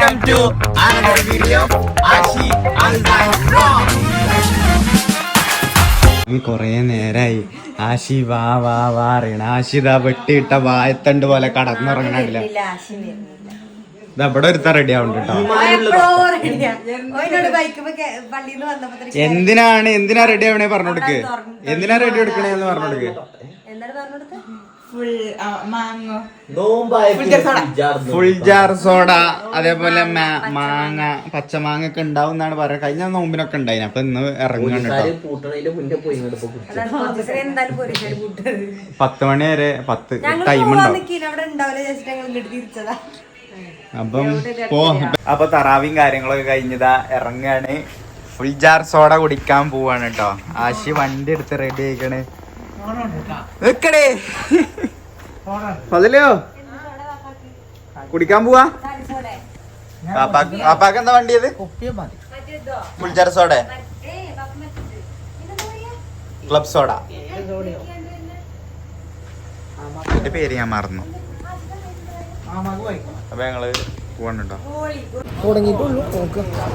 Welcome to another video of Ashi Alzheimer Vlog. കൊറേ നേരായി ആശി വാ വാ വാ അറിയണ ആശി ഇതാ വെട്ടിയിട്ട വായത്തണ്ട് പോലെ കടന്നുറങ്ങണില്ല ഇതാ ഇവിടെ ഒരുത്ത റെഡി ആവുന്നുണ്ട് കേട്ടോ എന്തിനാണ് എന്തിനാ റെഡി ആവണേ പറഞ്ഞു കൊടുക്ക്? എന്തിനാ റെഡി എടുക്കണേന്ന് പറഞ്ഞു കൊടുക്ക്? എന്താണ് പറഞ്ഞെടുത്ത് full mango full jar soda അതേപോലെ മാങ്ങ പച്ചമാങ്ങ ഒക്കെ ഉണ്ടാവും എന്നാണ് പറയുക. കഴിഞ്ഞ നോമ്പിനൊക്കെ ഉണ്ടായിന്. അപ്പൊ ഇന്ന് ഇറങ്ങുന്നുണ്ട് കൂട്ടത് പത്ത് മണി വരെ പത്ത് ടൈം ഉണ്ടാവും. അപ്പം പോ. അപ്പൊ തറാവിയും കാര്യങ്ങളൊക്കെ കഴിഞ്ഞതാ. ഇറങ്ങാണ്. ഫുൾ ജാർ സോഡ കുടിക്കാൻ പോവാണ് കേട്ടോ. ആശി വണ്ടി എടുത്ത് റെഡി ആയിക്കണ്. നിക്കടേ അതിലോ കുടിക്കാൻ പോവാ? പാപ്പാക്ക് എന്താ വണ്ടിയത്? Full jar soda? Club soda? എന്റെ പേര് ഞാൻ മറന്നു. അപ്പൊ ഞങ്ങൾ പോകണ്ടോ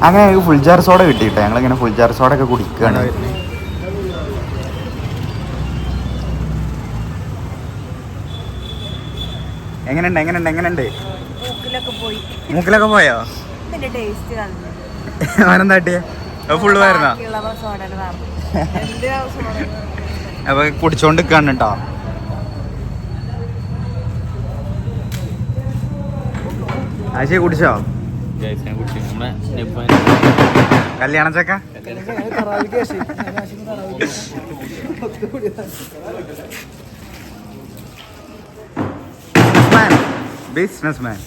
അങ്ങനെ ഫുൾ ജാർ സോഡ കിട്ടിയിട്ടെ. ഞങ്ങളിങ്ങനെ ഫുൾ ജാർ സോഡ ഒക്കെ കുടിക്കുകയാണ് എങ്ങനെയുണ്ട് എങ്ങനെയുണ്ട് എങ്ങനെയുണ്ട്? മൂക്കിലൊക്കെ പോയി. മൂക്കിലൊക്കെ പോയോ? ഇതിന്റെ ടേസ്റ്റ് കളഞ്ഞു അവനെന്താട്ടിയ ഫുള്ള് പറഞ്ഞു അപ്പൊ കുടിച്ചോണ്ട് നിൽക്കാണ് കേട്ടോ ആശയ കുടിച്ചോ. കല്യാണ ചക്ക? ബിസിനസ് മാൻ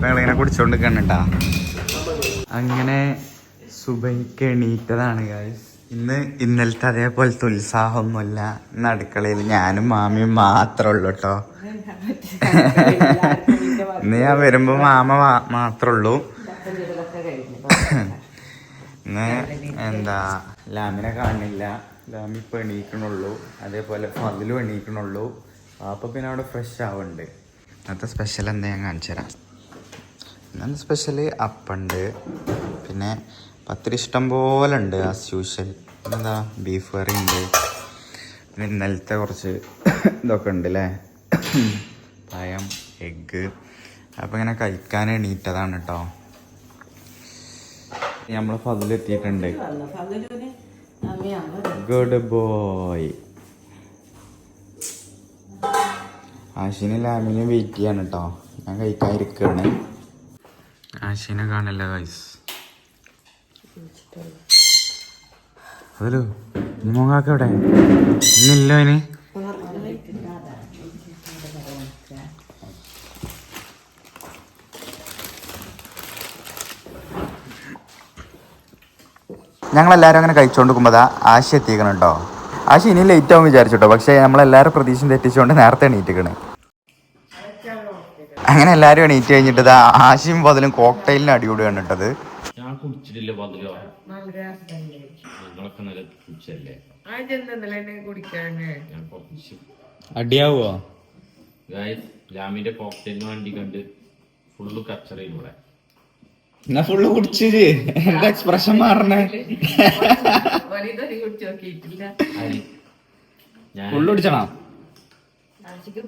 ഞങ്ങളിങ്ങനെ കുടിച്ചോണ്ട് നിൽക്കണട്ടാ അങ്ങനെ സുബൈക്ക് എണീറ്റതാണ് ഗായ്സ് ഇന്ന് ഇന്നലത്തെ അതേപോലത്തെ ഉത്സാഹമൊന്നുമില്ല. ഇന്ന് അടുക്കളയിൽ ഞാനും മാമിയും മാത്രമേ ഉള്ളൂ കേട്ടോ ഇന്ന് ഞാൻ വരുമ്പോ മാമ മാത്രമേ മാത്രേ ഉള്ളൂ ഇന്ന് എന്താ ലാമിനെ കാണില്ല ലാമി ഇപ്പൊ എണീക്കണുള്ളൂ. അതേപോലെ ഫതിലും എണീക്കണുള്ളൂ. അപ്പൊ പിന്നെ അവിടെ ഫ്രഷ് ആവുന്നുണ്ട്. ഇന്നത്തെ സ്പെഷ്യൽ എന്താ ഞാൻ കാണിച്ചു തരാം. ഇന്നത്തെ സ്പെഷ്യൽ അപ്പുണ്ട്. പിന്നെ പത്തിരി ഇഷ്ടം പോലെ ഉണ്ട് ആസ് യൂഷ്വൽ എന്താ ബീഫ് കറി ഉണ്ട്. പിന്നെ ഇന്നലത്തെ കുറച്ച് ഇതൊക്കെ ഉണ്ട് അല്ലേ പഴം എഗ്ഗ് അപ്പം ഇങ്ങനെ കഴിക്കാൻ എണീറ്റതാണ് കേട്ടോ നമ്മൾ ഫതിലെത്തിയിട്ടുണ്ട് ഗുഡ് ബോയ് ആശിനെ ലാമിനെ വെയിറ്റ് ചെയ്യാണ് കേട്ടോ ഞാൻ കഴിക്കാതിരിക്കുകയാണ് ആശിനെ കാണില്ല ഗൈസ് അതല്ലോ മോങ്ങാക്ക എവിടെ ഇന്നില്ല അവന്. ഞങ്ങളെല്ലാവരും അങ്ങനെ കഴിച്ചുകൊണ്ട് അതാ ആശ എത്തിക്കണം കേട്ടോ ആശ ഇനി ലേറ്റ് ആവും വിചാരിച്ചിട്ടോ പക്ഷേ നമ്മളെല്ലാവരും പ്രതീക്ഷ തെറ്റിച്ചുകൊണ്ട് നേരത്തെ എണീറ്റിക്കണ് അങ്ങനെ എല്ലാവരും എണീറ്റ് കഴിഞ്ഞിട്ട് ഇതാ ആശയും പതിലും കോക്ടെയിലിന് അടിയോട് കണ്ടിട്ടത്. ഞാൻ കുടിച്ചിട്ടില്ല പതിലോ നിങ്ങളൊക്കെ നല്ല കുടിച്ചല്ലേ? ഞാൻ കുറച്ച് അടിയാവോ? ഗായ്സ് ലാമിന്റെ കോക്ടെയിലിന് വേണ്ടി കണ്ട് ഫുള്ള് കച്ചറയിലൂടെ എന്നാ ഫുള്ള് കുടിച്ചിട്ട് എന്താ എക്സ്പ്രഷൻ മാറണേ? ഫുള്ള് കുടിച്ചണോ? ആശിക്ക്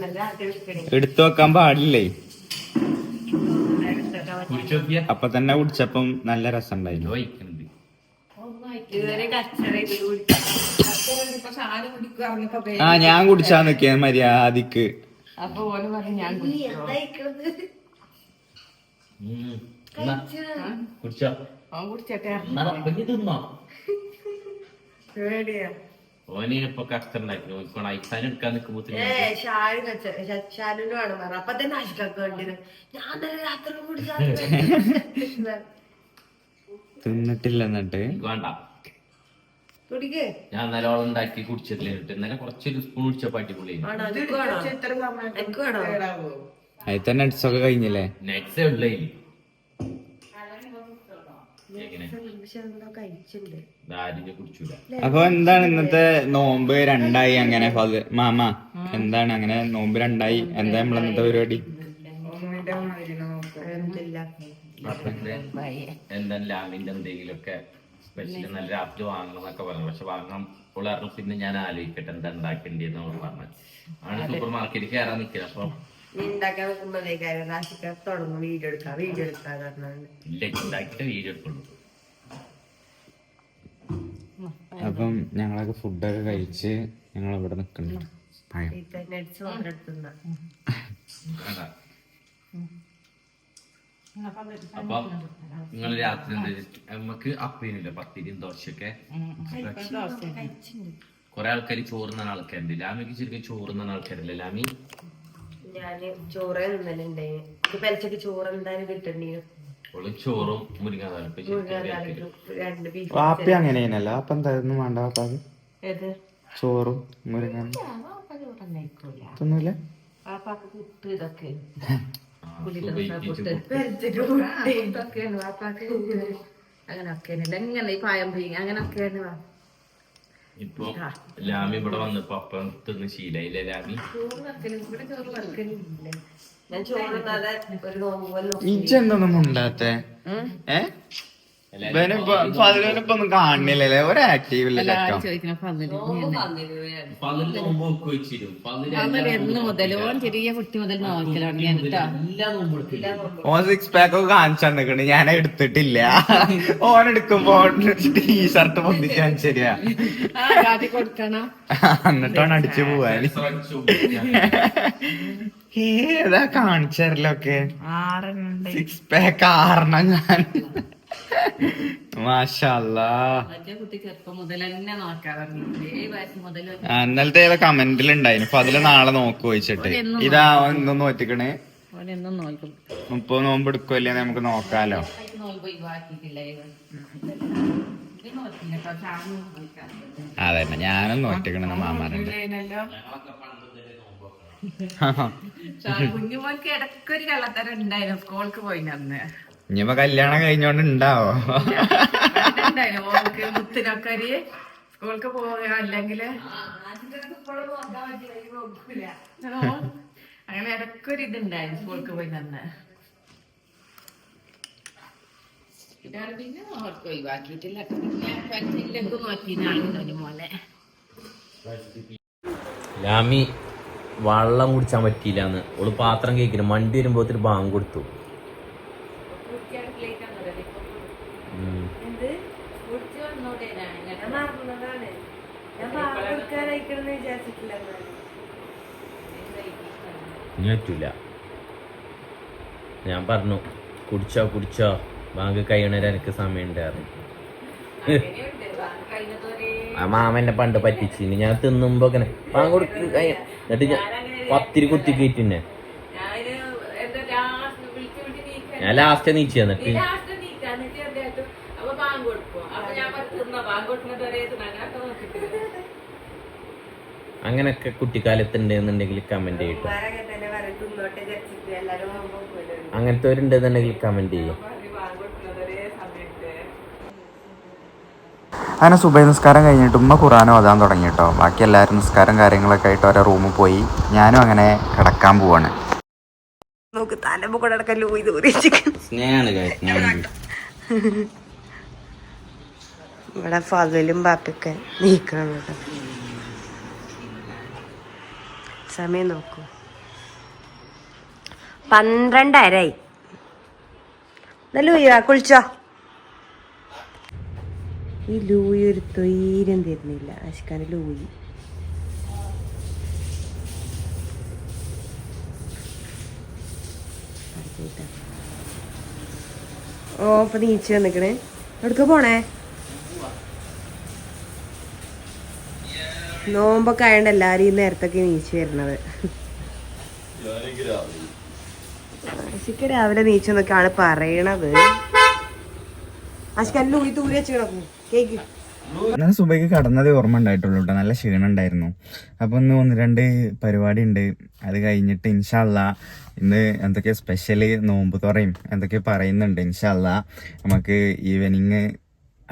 നല്ല ആട്ടി കുടിക്കണേ എടുത്തു വെക്കാൻ പാടില്ലേ? അപ്പൊ തന്നെ കുടിച്ചപ്പം നല്ല രസം ഉണ്ടായിരുന്നു വഹിക്കുന്നുണ്ട് ഇതുവരെ കച്ചറ ഇത് കുടിക്കാം ആ ഞാൻ കുടിച്ചാ നിക്കാൻ മര്യാദയ്ക്ക്. അപ്പൊ ഓന് പറഞ്ഞു ഞാൻ കുടിച്ചോ. അവൻ കുടിച്ചട്ടെ എന്നാ, പിന്നെ തിന്നോ? പേടിയാ. ഓന് ഇപ്പൊ കഷ്ടണ്ടായിരുന്നു ഓനിക്കോണം ഐസാൻ എടുക്കാൻ നിൽക്കുമ്പോ ഏ ഷാരു കച്ച ഷാരുവിന് വേണം അപ്പൊ തന്നെ ആശിക്കാക്ക് വേണ്ടിയത്. ഞാൻ തന്നെ രാത്രി തിന്നിട്ടില്ല എന്നിട്ട്. വേണ്ട. കുടിക്കേ. ഞാൻ നല്ലോണം ഉണ്ടാക്കി കുടിച്ചിട്ടില്ല ഇന്നലെ കുറച്ചൊരു സ്പൂൺ കുടിച്ചപ്പോ അടിപൊളി അതിൽ തന്നെ നട്സ് ഒക്കെ കഴിഞ്ഞില്ലേ? നെക്സ്റ്റ് ഉള്ളേ എങ്ങനെ പക്ഷെ എന്തോ കഴിച്ചിട്ടുണ്ട് ദാരിദ്ര്യം കുടിച്ചൂല അപ്പൊ എന്താണ് ഇന്നത്തെ നോമ്പ് രണ്ടായി അങ്ങനെ? മാമ എന്താണ് അങ്ങനെ നോമ്പ് രണ്ടായി? എന്താ നമ്മൾ ഇന്നത്തെ പരിപാടി? എന്താണ് ലാമിന്റെ എന്തെങ്കിലുമൊക്കെ സ്പെഷ്യൽ നല്ല രാത്രി വാങ്ങണം എന്നൊക്കെ പറഞ്ഞു. പക്ഷെ വാങ്ങാൻ പറഞ്ഞു പിന്നെ ഞാൻ ആലോചിക്കട്ടെ എന്താ ഉണ്ടാക്കേണ്ടി എന്ന് പറഞ്ഞു. ആണ് സൂപ്പർ മാർക്കറ്റിൽ കയറാൻ നിൽക്കുന്നത്. അപ്പൊ നീ ഉണ്ടാക്കാൻ നിൽക്കുമ്പോഴേ കാര്യം റാശിക്ക തുടങ്ങും വീഡിയോ എടുക്കാം വീഡിയോ എടുക്കാന്ന് പറഞ്ഞാണ്ട് ഇല്ല ഉണ്ടാക്കിയിട്ട് വീഡിയോ എടുക്കുള്ളൂ. അപ്പം ഞങ്ങളൊക്കെ ഫുഡൊക്കെ കഴിച്ച് ഞങ്ങൾ ഇവിടെ നിക്കണ്ട. പഴം. അപ്പൊ നിങ്ങൾ രാത്രി എന്താ നമുക്ക് അപ്പീനില്ല? പത്തിരിയും ദോശയൊക്കെ. കൊറേ ആൾക്കാർ ചോറുന്ന ആൾക്കാരുണ്ട്. ലാമിക്ക് ശരിക്കും ചോറുന്ന ആൾക്കാരില്ല. ലാമി? ഞാൻ ചോറ് നിന്നലുണ്ടായി ഇത് പെലച്ചക്ക് ചോറ് എന്തായാലും കിട്ടണ്ടീനു. ഓൾ ചോറും മുരിങ്ങാതാലും രണ്ട് ബീഫ് വാപ്പി അങ്ങനെയാണല്ലോ അപ്പൊ എന്തായിരുന്നു വേണ്ട വാപ്പാക്ക്. ഏത്? ചോറും മുരുങ്ങ തിന്നൂല? വാപ്പാക്ക് പുട്ട് ഇതൊക്കെ. അങ്ങനൊക്കെയാണ് എങ്ങനെ ഈ പായം പീങ്ങ അങ്ങനൊക്കെയാണ് ഇപ്പൊ ലാമി ഇവിടെ വന്നപ്പോ അപ്പം തിന്ന് ശീലായില്ലേ ലാമി. ഇജ്ജെന്തൊന്നും ഉണ്ടാത്തെ ഏ ഇവനിപ്പോ അതിലിപ്പോ ഒന്നും കാണുന്നില്ലല്ലേ? ഒരു ആക്റ്റീവ് ചോദിക്കണ എന്ന് മുതൽ ഓൻ ചെറിയ കുട്ടി മുതൽ ഓൻ സിക്സ് പാക്ക് ഒക്കെ കാണിച്ചു തന്നിക്കണ്. ഞാൻ എടുത്തിട്ടില്ല. ഓൻ എടുക്കുമ്പോ ടീഷർട്ട് പൊന്തിച്ചാൻ ശരിയാ കൊടുക്കണം. എന്നിട്ടാണ് അടിച്ചു പോവാൻ ഏതാ കാണിച്ചറിലൊക്കെ സിക്സ് പാക്ക് ആറണം ഞാൻ. ഇന്നലത്തെ ഏതോ കമന്റിൽ ഉണ്ടായിരുന്നു അപ്പൊ അതിൽ നാളെ നോക്കു വെച്ചിട്ട് ഇതാ എന്തോ നോറ്റിക്കണേ. മുപ്പത് നോമ്പ് എടുക്കുമല്ലേ നമുക്ക് നോക്കാലോ. അതെ ഞാനും നോറ്റിക്കണെന്ന് മാമാരുണ്ട് കുഞ്ഞുമോൾക്ക് ഇടയ്ക്കൊരു കള്ളത്തരം ഉണ്ടായിരുന്നു. സ്കൂൾക്ക് പോയി അന്ന്. ഇനിയിപ്പോ കല്യാണം കഴിഞ്ഞോണ്ട് ഉണ്ടാവോ ഓൾക്ക് സ്കൂൾക്ക് പോവുക അല്ലെങ്കിൽ അങ്ങനെ ഇടയ്ക്കൊരു ഇതുണ്ടായിരുന്നു സ്കൂൾക്ക് പോയി തന്നെ. പിന്നെ ഒഴിവാക്കിയിട്ടില്ല. പറ്റില്ലെങ്കിൽ മോനെ. ലാമി വെള്ളം കുടിച്ചാൻ പറ്റിയില്ലാന്ന്. ഓൾ പാത്രം കേൾക്കുന്നു മണ്ടി വരുമ്പോത്തിന് ബാങ്ക് കൊടുത്തു ഉം. ഞാൻ മറന്നതാണ്. ഞാൻ പാൽ കൊടുക്കാനായിക്കണെന്ന് വിചാരിച്ചിട്ടില്ല എന്നാലും. ഇനി ഞാൻ. പറഞ്ഞു കുടിച്ചോ കുടിച്ചോ. ബാങ്ക് കഴിയണവരെ എനിക്ക് സമയം ഉണ്ടായിരുന്നു ആ മാമന്റെ പണ്ട് പറ്റിച്ചിന് ഞാൻ തിന്നുമ്പോ ഇങ്ങനെ ബാങ്ക് കൊടുക്ക് കഴി- എന്നിട്ട് ഞാൻ പത്തിരി കുത്തി കയറ്റിന്നെ ഞാൻ ലാസ്റ്റ് നീച്ചു എന്നിട്ട് അങ്ങനൊക്കെ കുട്ടിക്കാലത്തുണ്ടെന്നുണ്ടെങ്കിൽ കമന്റ് ചെയ്യട്ടോ. അങ്ങനത്തെ ഉണ്ടെന്നുണ്ടെങ്കിൽ കമന്റ് ചെയ്യും. അങ്ങനെ സുബൈ നിസ്കാരം കഴിഞ്ഞിട്ട് ഉമ്മ ഖുറാനും അതാൻ തുടങ്ങി കേട്ടോ ബാക്കി എല്ലാവരും നിസ്കാരം കാര്യങ്ങളൊക്കെ ആയിട്ട് ഓരോ റൂമിൽ പോയി. ഞാനും അങ്ങനെ കിടക്കാൻ പോവാണ്. നോക്ക് തലമ്പ് കൂടെ അടക്കം ലൂയി ഇവിടെ ഫാദലും ബാപ്പൊക്കെ നീക്കണം കേട്ടോ. സമയം നോക്കൂ. പന്ത്രണ്ടരായി ലൂയി കുളിച്ചോ. ഈ ലൂയി ഒരു തീരം തരുന്നില്ല. ആശിക്കാൻ ലൂയി. ഓ അപ്പൊ നീച്ച് വന്നിക്കണേ. എവിടക്ക പോണേ? നോമ്പൊക്കെ ആയതുകൊണ്ട് എല്ലാരും ഈ നേരത്തൊക്കെ നീച്ച് വരുന്നത് ആശിക്ക് രാവിലെ നീച്ചെന്നൊക്കെയാണ് പറയണത്. ആശിക്ക് അല്ല ഊരി തൂരി വെച്ച് കിടക്കും. കേക്ക്. ഞാൻ സുബൈക്ക് കടന്നതേ ഓർമ്മ ഉണ്ടായിട്ടുള്ളൂ കേട്ടോ നല്ല ക്ഷീണം ഉണ്ടായിരുന്നു. അപ്പോൾ ഇന്ന് ഒന്ന് രണ്ട് പരിപാടി ഉണ്ട്. അത് കഴിഞ്ഞിട്ട് ഇൻഷാല്ല ഇന്ന് എന്തൊക്കെ സ്പെഷ്യൽ നോമ്പ് തുറയും എന്തൊക്കെ പറയുന്നുണ്ട് ഇൻഷാല്ല. നമുക്ക് ഈവനിങ്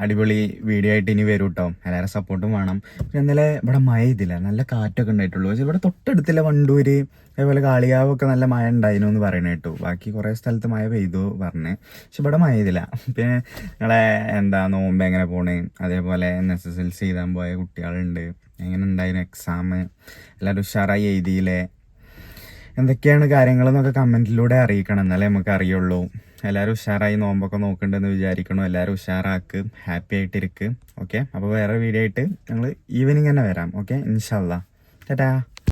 അടിപൊളി വീഡിയോ ആയിട്ട് ഇനി വരും കേട്ടോ എല്ലാവരും സപ്പോർട്ടും വേണം. പിന്നെ ഇന്നലെ ഇവിടെ മഴ ഇതില്ല നല്ല കാറ്റൊക്കെ ഉണ്ടായിട്ടുള്ളൂ. പക്ഷേ ഇവിടെ തൊട്ടടുത്തില്ല വണ്ടൂര്. അതേപോലെ കാളിയാവൊക്കെ നല്ല മഴ ഉണ്ടായിരുന്നു എന്ന് പറയണ കേട്ടു. ബാക്കി കുറേ സ്ഥലത്ത് മഴ പെയ്തു പറഞ്ഞ്. പക്ഷെ ഇവിടെ മഴ ഇതില്ല പിന്നെ നിങ്ങളെ എന്താ നോമ്പ് എങ്ങനെ പോണ്? അതേപോലെ N S S L C എഴുതാൻ പോയ കുട്ടികളുണ്ട്. എങ്ങനെ ഉണ്ടായിരുന്നു എക്സാം എല്ലാവരും ഉഷാറായി എഴുതിയില്ലേ? എന്തൊക്കെയാണ് കാര്യങ്ങളെന്നൊക്കെ കമന്റിലൂടെ അറിയിക്കണം. എന്നാലേ നമുക്ക് അറിയുള്ളൂ എല്ലാവരും ഉഷാറായി നോമ്പൊക്കെ നോക്കണ്ടെന്ന് വിചാരിക്കണം. എല്ലാവരും ഉഷാറാക്ക് ഹാപ്പി ആയിട്ടിരിക്ക്. ഓക്കെ അപ്പോൾ വേറെ വീഡിയോ ആയിട്ട് ഞങ്ങൾ ഈവനിങ് തന്നെ വരാം. ഓക്കെ ഇൻഷാല്ല ടാറ്റാ.